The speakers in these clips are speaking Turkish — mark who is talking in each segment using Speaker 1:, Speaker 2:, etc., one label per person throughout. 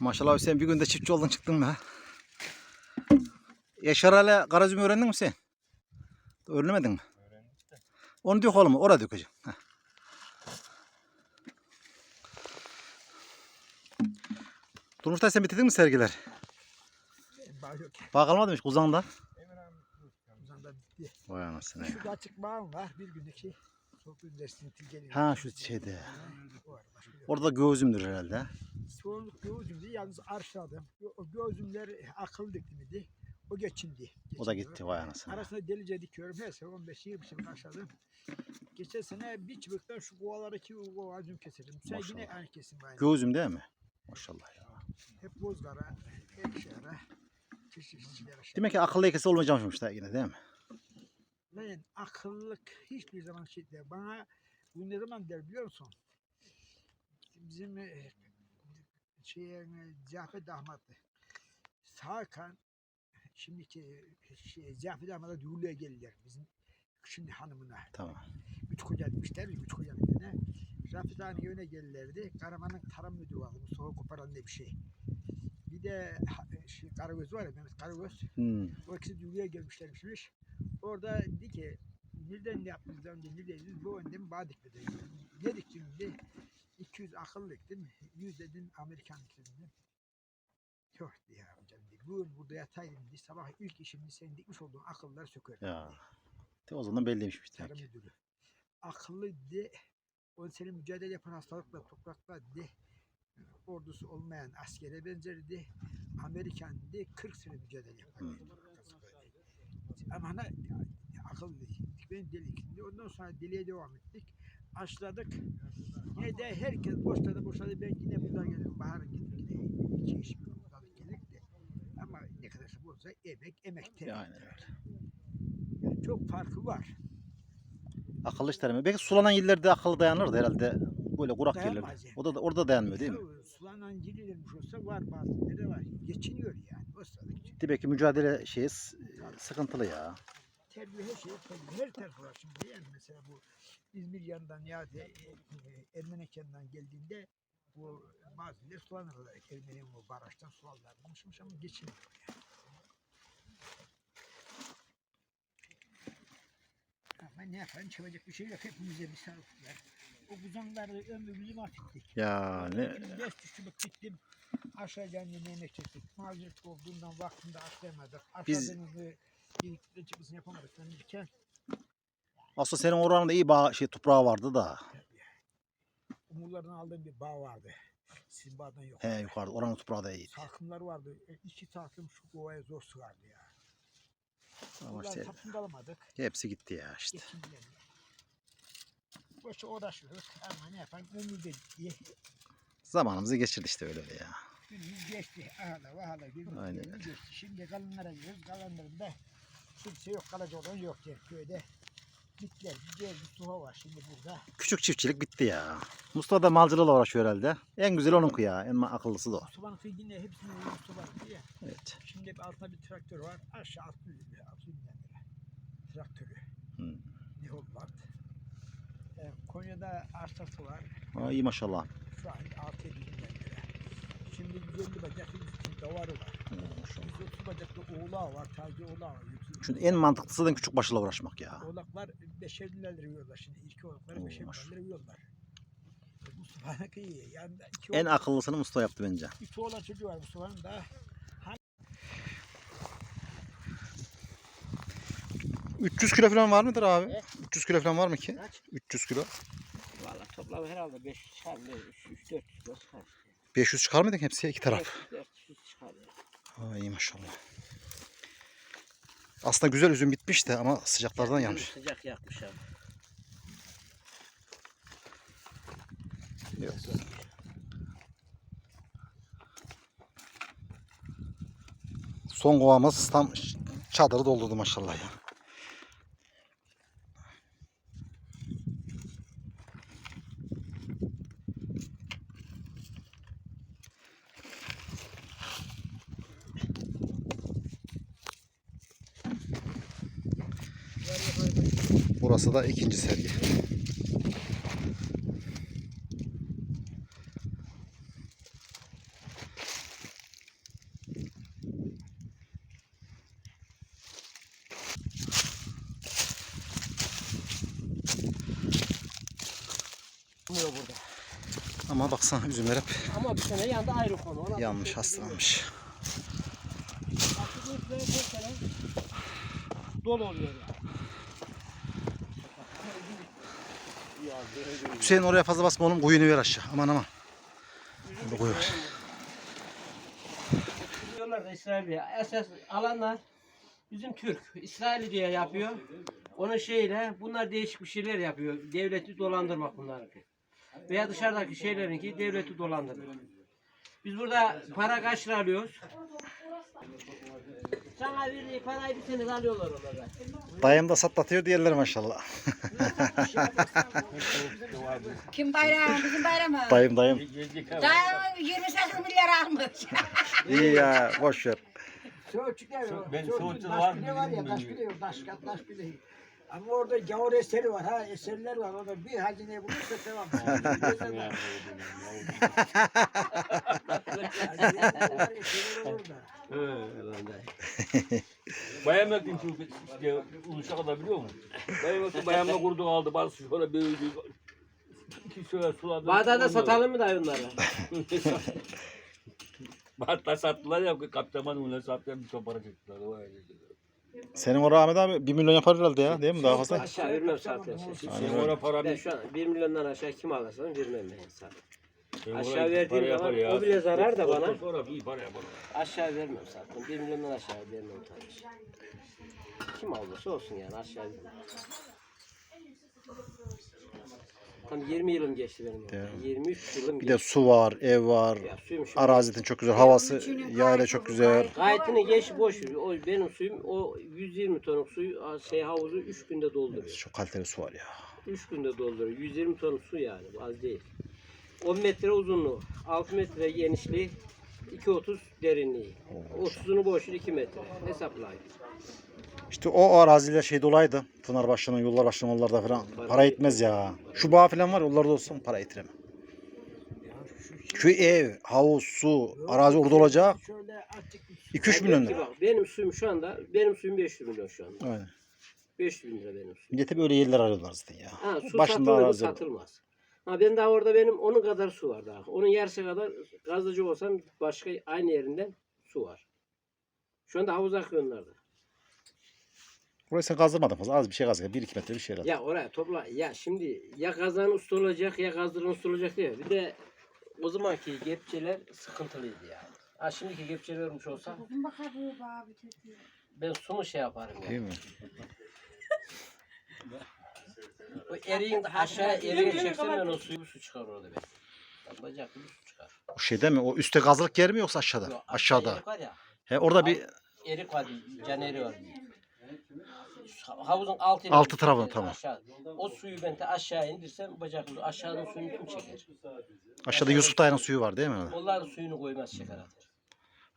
Speaker 1: Maşallah sen bir günde çiftçi oldun çıktın be. Yaşar hala karazümü öğrendin mi sen? Öğrenemedin mi?
Speaker 2: Öğrendik de.
Speaker 1: Onu dök oğlum oraya dökeceğim. Heh. Durmuşlar sen bitirdin mi sergiler?
Speaker 3: Bağ
Speaker 1: kalmadı mı hiç kuzağında?
Speaker 2: Emir abi dur.
Speaker 3: Uzanda bitti.
Speaker 1: Vay anasını. ya.
Speaker 3: Şurada açık bağım var. Bir gündeki tilgeli.
Speaker 1: Ha şu şeyde.
Speaker 3: O var, başka yok.
Speaker 1: Orada göğüzümdür herhalde.
Speaker 3: Çoğunluk göğüzümdü. Yalnız arşladım. O göğüzümler akıl diktimiydi. O geçindi.
Speaker 1: O da gitti vay anasını.
Speaker 3: Arasında delice dikiyorum. Her sene 15-20 sene aşağıdım. Geçen sene bir çubuktan şu kovalardaki kova ağacımı keserim. Sen yine aynı kesim aynı.
Speaker 1: Göğüzüm değil mi? Maşallah ya.
Speaker 3: Hep bozlara, ekşara, çeşitçilere.
Speaker 1: Demek ki akıllı ekesi olmayacakmış da yine değil mi?
Speaker 3: Ben akıllık hiçbir zaman şey değil. Bana bu ne zaman der biliyor musun? Bizim e, şey, e, Cafer Dahmat'ı. Sağkan şimdiki şey, Cafer Dahmat'a düğürlüğe gelirler. Bizim şimdi hanımına.
Speaker 1: Tamam.
Speaker 3: Üç koca demişler. Üç koca ne? Ağa'nın evine gelirlerdi. Karaman'ın tarım müdürü vardı. Mustafa Koparan diye bir şey. Bir de ha- şey, Karagöz var ya Mehmet Karagöz.
Speaker 1: Hmm.
Speaker 3: O ikisi düğüne gelmişlermiş. Orada dedi ki nereden ne yaptınız lan dedi. Ne dediniz? Bu öndem bağ dikmedi. Ne diktin dedi. 200 akıllı diktim. 100 dedim Amerikan dedim. Yok diye amcam dedi. Bugün burada yataydım dedi. Sabah ilk işimdi senin dikmiş olduğun akılları sökerim.
Speaker 1: Ya. De o zaman belliymiş bir
Speaker 3: Tarım
Speaker 1: tek.
Speaker 3: müdürü. Akıllı dedi. O senin mücadele yapan hastalıkla, toprakla dedi. Ordusu olmayan askere benzerdi. Amerikan dedi 40 sene mücadele yapar.
Speaker 1: Hı.
Speaker 3: Ama akıllı dedik. Ben delik. Ondan sonra deliye devam ettik. Açladık. Yine de herkes boşladı boşladı. Ben yine burada geldim. Baharın gidip yine iki iş bir burada geldik de. Ama ne kadar olsa emek emekte.
Speaker 1: Ya, aynen öyle.
Speaker 3: Yani çok farkı var.
Speaker 1: Akıllı işler mi? Belki sulanan yerlerde akıllı dayanırdı herhalde. Böyle kurak
Speaker 3: Dayanmaz
Speaker 1: yerlerde.
Speaker 3: yani.
Speaker 1: O da orada dayanmıyor değil mi?
Speaker 3: Sulanan girilirmiş olsa var bazı yerde var. Geçiniyor yani. O sırada geçiniyor.
Speaker 1: Demek ki mücadele şeyi s- sıkıntılı ya.
Speaker 3: Terbiye her şey terbiye. Her tarafı var şimdi. Yani mesela bu İzmir yanından ya da e, e, Ermenek yanından geldiğinde bu bazı yerler sulanırlar. Ermenek o barajdan sularlarmış ama geçiniyor yani. Ama ne yapalım çabacak bir şey yok. Hepimize bir sağlık ver. O buzanlarda ömrümüzü mahvettik.
Speaker 1: Ya ne?
Speaker 3: Beş düştü bak gittim. Aşağıdan yemeğine çektik. Mazeret olduğundan vaktinde atlayamadık.
Speaker 1: Biz-
Speaker 3: Aşağıdan birlikte çıkmasını yapamadık. Ben derken
Speaker 1: Aslında senin oranında iyi bağ, şey toprağı vardı da.
Speaker 3: umurlardan aldığım bir bağ vardı. Sizin bağdan yok.
Speaker 1: He yukarıda oranın toprağı da iyiydi.
Speaker 3: Salkımlar vardı. E, İki salkım şu kovaya zor sığardı ya.
Speaker 1: Ama
Speaker 3: Bunlar
Speaker 1: işte
Speaker 3: alamadık.
Speaker 1: hepsi gitti ya işte.
Speaker 3: Geçindiler. Boşa uğraşıyoruz. Ama ne yapalım ömür diye.
Speaker 1: Zamanımızı geçirdi işte öyle öyle ya.
Speaker 3: Günümüz geçti. Ağla vahala günümüz
Speaker 1: Aynen öyle.
Speaker 3: geçti. Şimdi kalanlara gidiyoruz. Kalanların da kimse yok. Kalıcı olan yok diye köyde. Bitler. Güzel bir tuha var şimdi burada.
Speaker 1: Küçük çiftçilik bitti ya. Mustafa da malcılığıyla uğraşıyor herhalde. En güzel onun ya. En akıllısı da o.
Speaker 3: Sobanın kıyıdığında hepsinin uyum soba diye.
Speaker 1: Evet.
Speaker 3: Şimdi bir altında bir traktör var. Aşağı 600 lira. 600 bin lira. Traktörü.
Speaker 1: Hmm.
Speaker 3: Ne Holland. Ee, Konya'da arsası var.
Speaker 1: Aa, iyi maşallah.
Speaker 3: Şu an 6 bin lira. Şimdi 150 bacak bir davarı var.
Speaker 1: Oo, maşallah.
Speaker 3: 130 bacaklı oğlağı var. Taze oğlağı var.
Speaker 1: Çünkü en mantıklısı da küçük başla uğraşmak ya.
Speaker 3: Oğlaklar 5'er lira veriyorlar şimdi. İlk oğlakları
Speaker 1: Oo,
Speaker 3: 5'er
Speaker 1: maşallah.
Speaker 3: lira veriyorlar. Mustafa'nın iyi. Yani iki,
Speaker 1: En
Speaker 3: oğlak,
Speaker 1: akıllısını Mustafa yaptı bence.
Speaker 3: iki oğlan çocuğu var Mustafa'nın da.
Speaker 1: 300 kilo falan var mıdır abi?
Speaker 3: He?
Speaker 1: 300 kilo falan var mı ki?
Speaker 3: Kaç?
Speaker 1: 300 kilo.
Speaker 3: Valla toplam herhalde 5 çıkar. 3-4 kilo çıkar.
Speaker 1: 500 çıkar mıydın hepsi iki taraf?
Speaker 3: 400 çıkar.
Speaker 1: Ha, iyi maşallah. Aslında güzel üzüm bitmiş de ama sıcaklardan yanmış.
Speaker 3: Sıcak yakmış abi.
Speaker 1: Yok. Son kovamız tam çadırı doldurdu maşallah ya. Burası da ikinci sergi.
Speaker 2: Olmuyor burada.
Speaker 1: Ama baksana üzümler hep
Speaker 2: Ama bir sene yanında ayrı konu. Ona
Speaker 1: yanmış, hastalanmış.
Speaker 2: Dolu oluyor. yani.
Speaker 1: Hüseyin oraya fazla basma oğlum koyunu ver aşağı. Aman aman. Burada koyu var.
Speaker 2: Diyorlar da İsrail'e esas alanlar bizim Türk. İsrail diye yapıyor. Onun şeyle bunlar değişik bir şeyler yapıyor. Devleti dolandırmak bunlarınki. Veya dışarıdaki şeylerinki devleti dolandırmak. Biz burada para kaç alıyoruz? Sana verdiği parayı bir sene alıyorlar onlara.
Speaker 1: Dayım da satlatıyor diğerleri maşallah.
Speaker 4: Kim bayram? Bizim bayramı.
Speaker 1: dayım dayım.
Speaker 4: Daha 28 milyar almış.
Speaker 1: İyi ya boş ver.
Speaker 3: Söğütçükler var.
Speaker 5: ben
Speaker 3: Söğütçük
Speaker 5: Söğütçü'de
Speaker 3: taş
Speaker 5: var mı
Speaker 3: bile var ya
Speaker 5: bilmiyorum
Speaker 3: taş bile yok. Taş taş bile yok. Ama orada gavur eseri var ha eserler var orada bir hazine bulursa tamam. Hazineler, eserler orada.
Speaker 5: Bayan Mekin şu işte Uluş'a kadar biliyor musun? Bayan Mekin bayanla kurdu aldı. Bazı şöyle. İki şöyle suladı.
Speaker 2: Bağdat'ta satalım mı dayı bunları?
Speaker 5: Hatta sattılar ya kaptaman öyle sattılar bir ton para çektiler.
Speaker 1: Senin o Ahmet abi 1 milyon yapar herhalde ya değil mi daha fazla?
Speaker 2: Aşağı vermem zaten.
Speaker 5: Sen ona para
Speaker 2: Ben
Speaker 5: bir
Speaker 2: şu an 1 milyondan aşağı kim alırsa vermem ben zaten.
Speaker 5: Sen
Speaker 2: aşağı verdiğim zaman
Speaker 5: ya.
Speaker 2: o bile zarar da bana.
Speaker 5: Ondan Sonra bir para yapar.
Speaker 2: Aşağı vermem zaten. 1 milyondan aşağı vermem tabii. Kim alırsa olsun yani aşağı vermem. Tam 20 yılım geçti benim.
Speaker 1: Evet.
Speaker 2: 23 yılım
Speaker 1: Bir de su var, ev var.
Speaker 2: Ya suyum şu.
Speaker 1: Arazi çok güzel, havası yayla çok güzel.
Speaker 2: Gayetini geç boş ver. O benim suyum o 120 tonluk suyu şey havuzu 3 günde dolduruyor.
Speaker 1: Çok kaliteli su var ya.
Speaker 2: 3 günde dolduruyor. 120 ton su yani bu az değil. 10 metre uzunluğu, 6 metre genişliği, 2.30 derinliği. 30'unu boşluğu 2 metre. Hesaplayın.
Speaker 1: İşte o araziler şey dolaydı. Pınarbaşı'nın, yollar başının yollarda falan. Para etmez ya. Şu bağ falan var yollarda olsun para etiremem. Şu ev, havuz, su, arazi orada olacak.
Speaker 3: Şöyle açık bir su.
Speaker 1: 2-3 milyon lira.
Speaker 2: Bak, benim suyum şu anda, benim suyum 500 milyon şu anda.
Speaker 1: Aynen.
Speaker 2: 500 bin lira benim suyum.
Speaker 1: Millete böyle yerler arıyorlar zaten ya.
Speaker 2: Ha, su
Speaker 1: Başında
Speaker 2: satılır mı
Speaker 1: arazi var.
Speaker 2: satılmaz. Ha ben daha orada benim onun kadar su var daha. Onun yarısı kadar gazlıcı olsam başka aynı yerinden su var. Şu anda havuz akıyor onlarda.
Speaker 1: Burayı sen kazdırmadın fazla. Az bir şey kazdırdın. 1-2 metre bir şey herhalde.
Speaker 2: Ya oraya topla. Ya şimdi ya kazan usta olacak ya gazdırın usta olacak diye. Bir de o zamanki kepçeler sıkıntılıydı yani. Ha şimdiki kepçeler olmuş olsa ben su mu şey yaparım
Speaker 1: Değil
Speaker 2: ya.
Speaker 1: mi?
Speaker 2: O eriğin de aşağı eriğe çeksen ben o suyu su çıkar orada. Ya Bacaklı bir su çıkar.
Speaker 1: O şeyde mi? O üstte gazlık yer mi yoksa aşağıda?
Speaker 2: Yok,
Speaker 1: Aşağıda.
Speaker 2: Erik var ya.
Speaker 1: He orada bir
Speaker 2: Erik var. Can eriği var. Havuzun altı
Speaker 1: Altı tarafı, tamam.
Speaker 2: Aşağı. O suyu ben de aşağı indirsem bacaklı aşağıdan suyunu kim çeker?
Speaker 1: aşağıda Yusuf Dayı'nın suyu var değil mi?
Speaker 2: Onlar da suyunu koymaz çeker atar.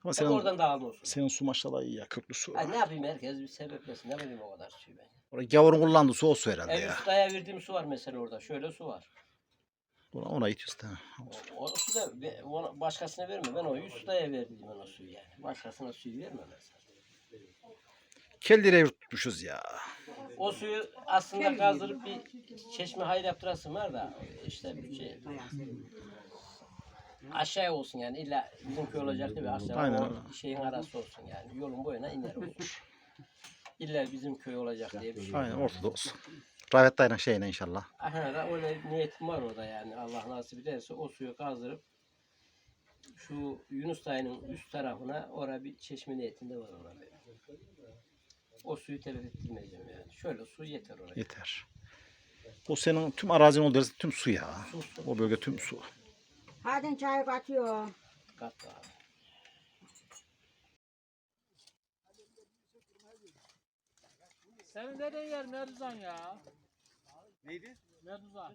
Speaker 1: Ama
Speaker 2: Sen
Speaker 1: senin,
Speaker 2: oradan dağılma olsun.
Speaker 1: senin su maşallah iyi ya. Köklü su.
Speaker 2: Ay ne yapayım herkes bir sebeplesin. Ne bileyim o kadar suyu ben.
Speaker 1: Orada gavurun kullandığı su o su herhalde
Speaker 2: Ev
Speaker 1: ya.
Speaker 2: üstü daya verdiğim su var mesela orada. Şöyle su var.
Speaker 1: Ona, ona itiyorsun değil mi?
Speaker 2: O, o su da ona başkasına verme. Ben o üst daya verdim ben o suyu yani. Başkasına suyu vermem mesela.
Speaker 1: Kellire yurtmuşuz ya.
Speaker 2: O suyu aslında kazdırıp bir çeşme hayır yaptırasın var da işte bir şey aşağıya olsun yani illa bizim köy olacak değil mi? Aşağı
Speaker 1: Aynen
Speaker 2: o
Speaker 1: öyle.
Speaker 2: şeyin arası olsun yani yolun boyuna iner. İlla bizim köy olacak diye bir şey.
Speaker 1: Aynen ortada olsun. Rahmet Dayı'nın şeyine inşallah.
Speaker 2: Aha da öyle niyetim var orada yani Allah nasip ederse o suyu kazdırıp şu Yunus Dayı'nın üst tarafına orada bir çeşme niyetinde var orada. O suyu telef ettirmeyeceğim yani. Şöyle su yeter oraya.
Speaker 1: Yeter. O senin tüm arazin olduğu tüm su ya.
Speaker 2: Su su.
Speaker 1: O bölge tüm su.
Speaker 4: Hadi çay katıyor.
Speaker 2: Kat abi.
Speaker 6: Senin nereden yer Merduzan ya? Neydi? Merduzan.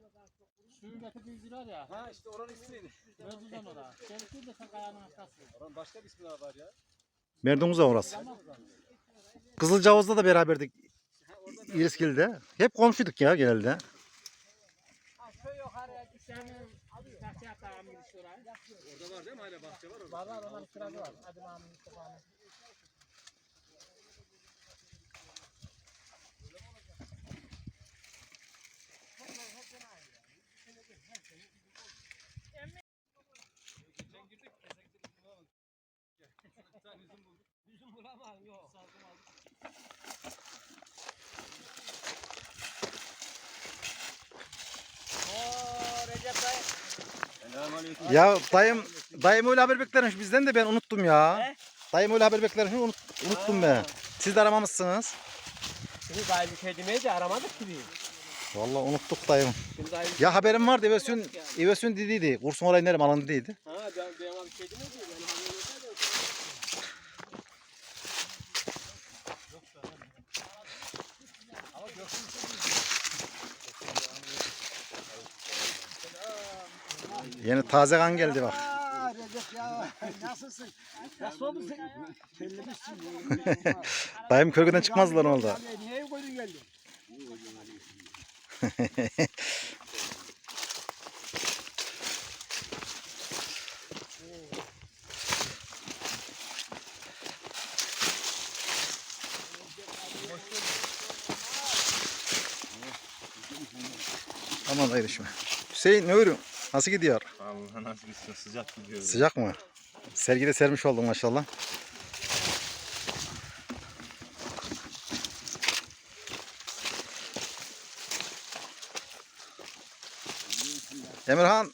Speaker 6: Suyun getirdiği zirar ya.
Speaker 7: Ha işte oranın ismi neydi?
Speaker 6: Merduzan ora. Senin de sen kayanın hastası.
Speaker 7: Oranın başka bir ismi daha var ya.
Speaker 1: Merdumuza orası. Kızılcavuz'da da beraberdik. İriskil'de. Hep komşuyduk ya genelde.
Speaker 7: Orada var değil mi hala bahçe var orada?
Speaker 6: Var var onların kiracı var. Hadi Mahmut Mustafa'nın.
Speaker 5: Selamünaleyküm.
Speaker 1: Ya dayım dayım öyle haber beklermiş bizden de ben unuttum ya.
Speaker 2: He?
Speaker 1: Dayım öyle haber beklermiş unut, unuttum ben. Siz de aramamışsınız.
Speaker 2: Şimdi dayı bir şey demeyi de aramadık ki biz.
Speaker 1: Vallahi unuttuk dayım.
Speaker 2: Şimdi dayı
Speaker 1: Ya haberim vardı Evesyon Evesyon dediydi. Kursun orayı nerem alan dediydi.
Speaker 2: Ha ben ben bir şey demedi. Ben haberim
Speaker 1: Yeni taze kan geldi bak.
Speaker 3: Aa Recep ya nasılsın? Nasıl oldun sen? Kellemişsin.
Speaker 1: Dayım kölgeden çıkmazlar oldu.
Speaker 3: Niye koydun geldin?
Speaker 1: Aman düşme. Hüseyin ne örüyorsun? Nasıl gidiyor?
Speaker 5: Allah nasıl gitsin sıcak gidiyor.
Speaker 1: Sıcak mı? Sergide sermiş oldun maşallah. Emirhan.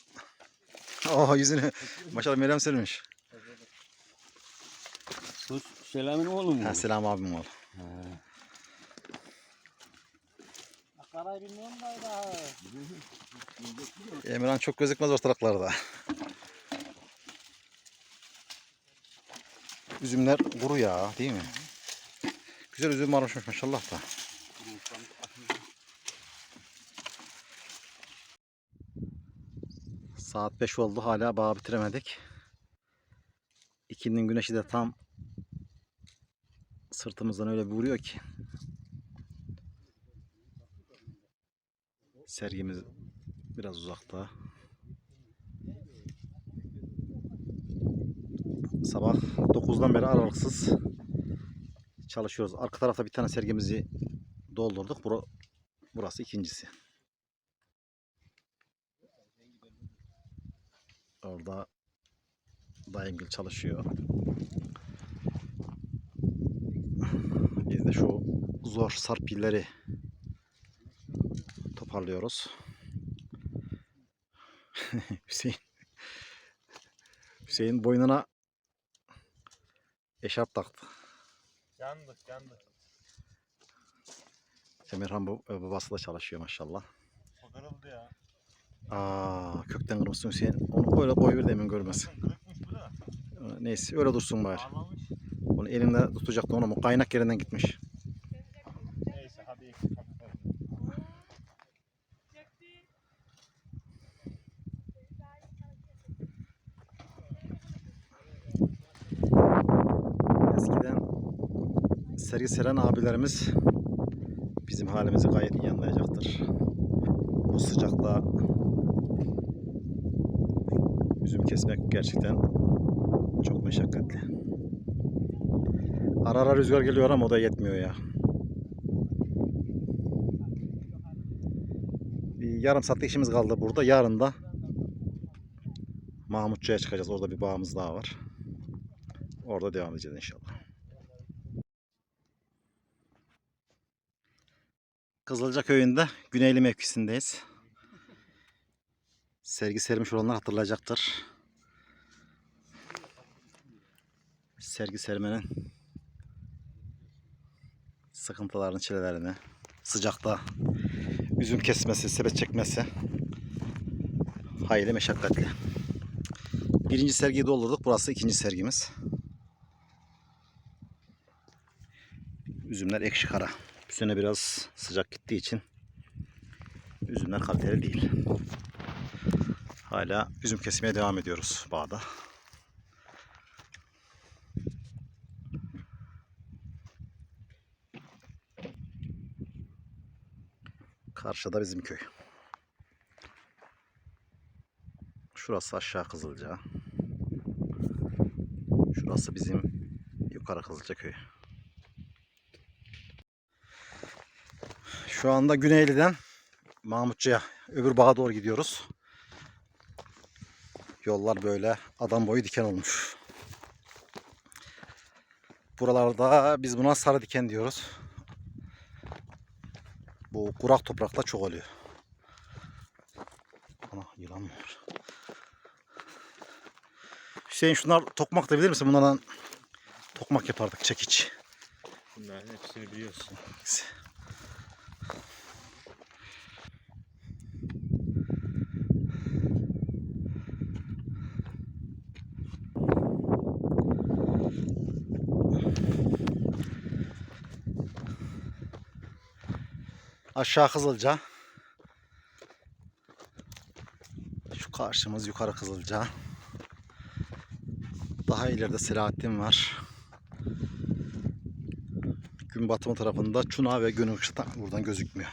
Speaker 1: Oh yüzünü. Maşallah Meryem sermiş.
Speaker 5: Sus Selam'ın oğlu mu?
Speaker 1: Ha, selam abim ol.
Speaker 3: Karayı bilmiyorum.
Speaker 1: Emirhan çok gözükmez ortalıklarda. Üzümler kuru ya değil mi? Güzel üzüm varmış maşallah da. Saat 5 oldu hala bağı bitiremedik. İkinin güneşi de tam sırtımızdan öyle bir vuruyor ki. Sergimiz biraz uzakta. Sabah 9'dan beri aralıksız çalışıyoruz. Arka tarafta bir tane sergimizi doldurduk. Bura, burası ikincisi. Orada dayımgil çalışıyor. Biz de şu zor sarpilleri toparlıyoruz. Hüseyin Hüseyin boynuna eşarp taktı.
Speaker 5: Yandık yandık.
Speaker 1: Emirhan bu e, babası da çalışıyor maşallah.
Speaker 5: O kırıldı ya.
Speaker 1: Aa kökten kırmışsın Hüseyin. Onu böyle koyuver de hemen görmesin. Neyse öyle dursun bari. Onu elinde tutacaktı onu mu? Kaynak yerinden gitmiş.
Speaker 5: Neyse hadi eksik hadi.
Speaker 1: Eskiden sergi seren abilerimiz bizim halimizi gayet iyi anlayacaktır. Bu sıcakta üzüm kesmek gerçekten çok meşakkatli. Ara ara rüzgar geliyor ama o da yetmiyor ya. Bir yarım saatlik işimiz kaldı burada. Yarın da Mahmutçu'ya çıkacağız. Orada bir bağımız daha var. Orada devam edeceğiz inşallah. Kızılca köyünde Güneyli mevkisindeyiz. Sergi sermiş olanlar hatırlayacaktır. Sergi sermenin sıkıntılarını, çilelerini, sıcakta üzüm kesmesi, sepet çekmesi hayli meşakkatli. Birinci sergiyi doldurduk. Burası ikinci sergimiz. Üzümler ekşi kara. Bu sene biraz sıcak gittiği için üzümler kaliteli değil. Hala üzüm kesmeye devam ediyoruz bağda. Karşıda bizim köy. Şurası aşağı Kızılca. Şurası bizim yukarı Kızılca köyü. Şu anda Güneyli'den Mahmutçu'ya öbür bağa doğru gidiyoruz. Yollar böyle adam boyu diken olmuş. Buralarda biz buna sarı diken diyoruz. Bu kurak toprakta çok oluyor. Ana yılan mı var? Hüseyin şunlar tokmak da bilir misin? Bunlardan tokmak yapardık çekiç.
Speaker 7: Bunların hepsini biliyorsun.
Speaker 1: Aşağı Kızılca. Şu karşımız yukarı Kızılca. Daha ileride Selahattin var. Gün batımı tarafında Çuna ve gün buradan gözükmüyor.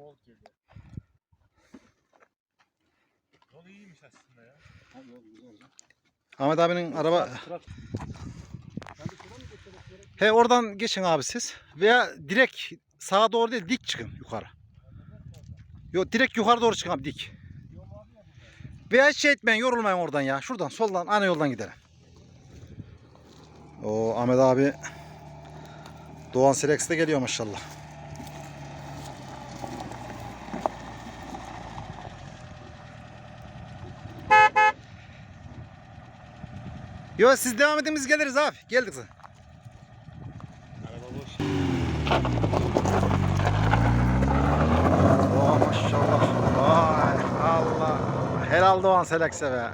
Speaker 7: Bol geliyor. Yol iyiymiş aslında ya.
Speaker 1: Ahmet abinin araba... He oradan geçin abi siz. Veya direkt sağa doğru değil dik çıkın yukarı. Yok direkt yukarı doğru çıkın abi dik. Veya hiç şey etmeyin yorulmayın oradan ya. Şuradan soldan ana yoldan gidelim. O Ahmet abi Doğan Selex'te geliyor maşallah. Yo siz devam edin biz geliriz abi. Geldik zaten.
Speaker 7: Araba boş.
Speaker 1: Oh maşallah. Vay Allah. Helal Doğan Selex'e be.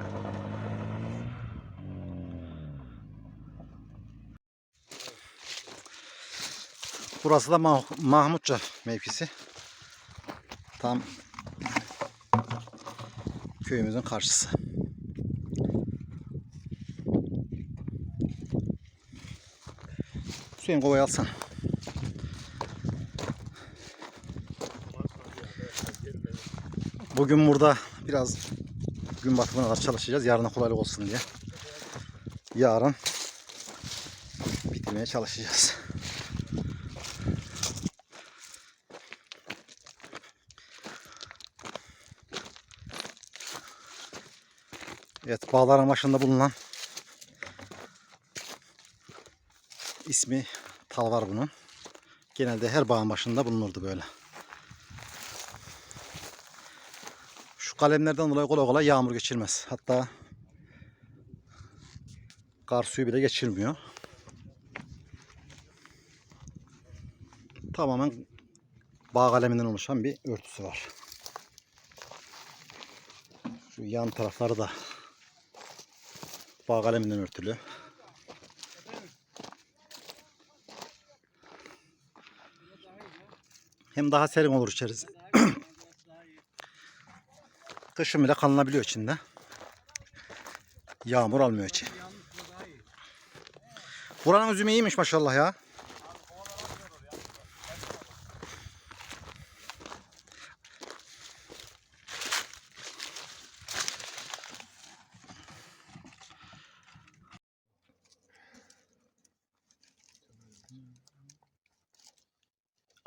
Speaker 1: Burası da Mah- Mahmutça mevkisi. Tam köyümüzün karşısı. Hüseyin kovayı alsana. Bugün burada biraz gün batımına kadar çalışacağız. Yarına kolaylık olsun diye. Yarın bitirmeye çalışacağız. Evet bağların başında bulunan ismi tal var bunun. Genelde her bağın başında bulunurdu böyle. Şu kalemlerden dolayı kolay kolay yağmur geçirmez. Hatta kar suyu bile geçirmiyor. Tamamen bağ kaleminden oluşan bir örtüsü var. Şu yan tarafları da bağ kaleminden örtülü. Hem daha serin olur içerisi. Kışın bile kalınabiliyor içinde. Yağmur almıyor içi. Buranın üzümü iyiymiş maşallah ya.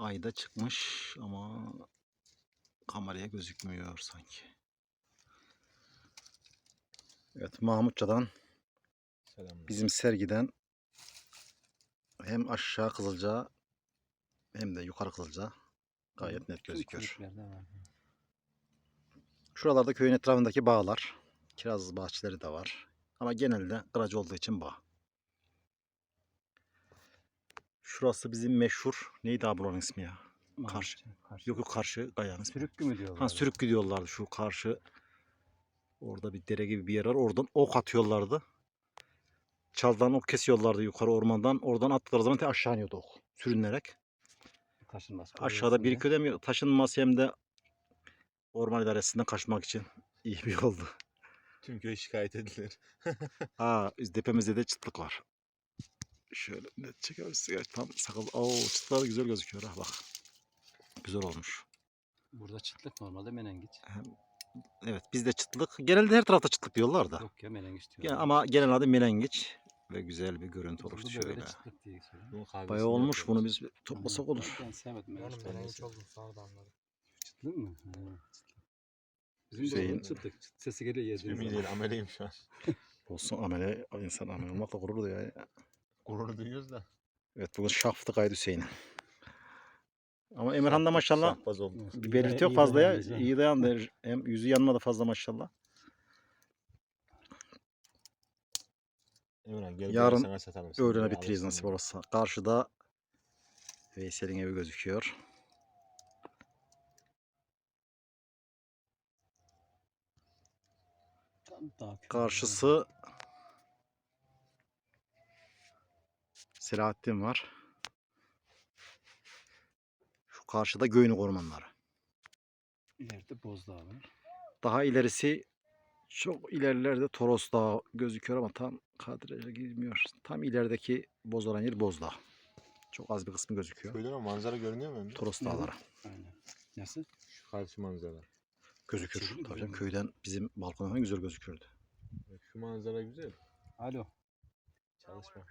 Speaker 1: Ayda çıkmış ama kameraya gözükmüyor sanki. Evet Mahmutça'dan
Speaker 7: Selamlar.
Speaker 1: bizim sergiden hem aşağı Kızılca hem de yukarı Kızılca gayet net gözüküyor. Şuralarda köyün etrafındaki bağlar. Kiraz bahçeleri de var. Ama genelde kıracı olduğu için bağ. Şurası bizim meşhur. Neydi abi buranın ismi ya? Karşı. Yok yok karşı Gaya'nın ismi.
Speaker 8: Sürükkü mü diyorlar?
Speaker 1: Ha sürük gidiyorlardı şu karşı. Orada bir dere gibi bir yer var. Oradan ok atıyorlardı. Çaldan ok kesiyorlardı yukarı ormandan. Oradan attıkları zaman aşağı iniyordu ok. Sürünerek.
Speaker 8: Taşınmaz.
Speaker 1: Aşağıda bir köyde mi taşınması hem de orman idaresinden kaçmak için iyi bir yoldu.
Speaker 7: Tüm köy şikayet edilir.
Speaker 1: Ha tepemizde de çıtlık var. Şöyle net çekersin. ya, Tam sakal. Oo çıtlıklar güzel gözüküyor ha bak. Güzel olmuş.
Speaker 8: Burada çıtlık normalde menengiç.
Speaker 1: Evet bizde çıtlık. Genelde her tarafta çıtlık diyorlar da.
Speaker 8: Yok ya menengiç diyor.
Speaker 1: Gene- ama genel adı menengiç. Ve güzel bir görüntü oluştu
Speaker 8: Burada
Speaker 1: şöyle. Bayağı olmuş.
Speaker 7: yapıyoruz.
Speaker 1: Bunu biz toplasak olur.
Speaker 8: Ben sevmedim. Ben
Speaker 6: Benim en
Speaker 8: tanesi.
Speaker 6: çok sonradan anladım.
Speaker 8: Çıtlık mı? Ha. Bizim
Speaker 1: Hüseyin-
Speaker 8: çıtlık. Çıt sesi geliyor
Speaker 7: Hiçbir
Speaker 8: yediğiniz
Speaker 7: değil
Speaker 8: zaman.
Speaker 7: ameliyim şu an.
Speaker 1: Olsun amele, insan amele olmakla gurur duyuyor. ya.
Speaker 7: Gurur duyuyoruz da.
Speaker 1: Evet bugün şaftı kaydı Hüseyin'e. Ama Emirhan da maşallah
Speaker 7: Şahbaz
Speaker 1: bir belirti yok
Speaker 8: İyi
Speaker 1: fazla ya.
Speaker 8: dayanmış ha.
Speaker 1: İyi dayandı. Hem yüzü yanmadı fazla maşallah.
Speaker 7: Emirhan gel
Speaker 1: Yarın
Speaker 7: Yarın sana. Sen
Speaker 1: Öğlene bitiririz
Speaker 7: alırsın
Speaker 1: nasip
Speaker 7: bunu.
Speaker 1: olursa. Karşıda Veysel'in evi gözüküyor.
Speaker 8: Tam daha kötü.
Speaker 1: Karşısı Selahattin var. Şu karşıda Göynük ormanları.
Speaker 8: İleride Bozdağ var.
Speaker 1: Daha ilerisi çok ilerilerde Toros Dağı gözüküyor ama tam kadraja girmiyor. Tam ilerideki boz olan yer Bozdağ. Çok az bir kısmı gözüküyor.
Speaker 7: Köyden o manzara görünüyor mu Emre?
Speaker 1: Toros? Dağları
Speaker 8: Aynen. Nasıl?
Speaker 7: Şu karşı manzara.
Speaker 1: gözükür. Tabii canım, köyden bizim balkondan güzel gözükürdü.
Speaker 7: Şu manzara güzel.
Speaker 8: Alo.
Speaker 7: Çalışma.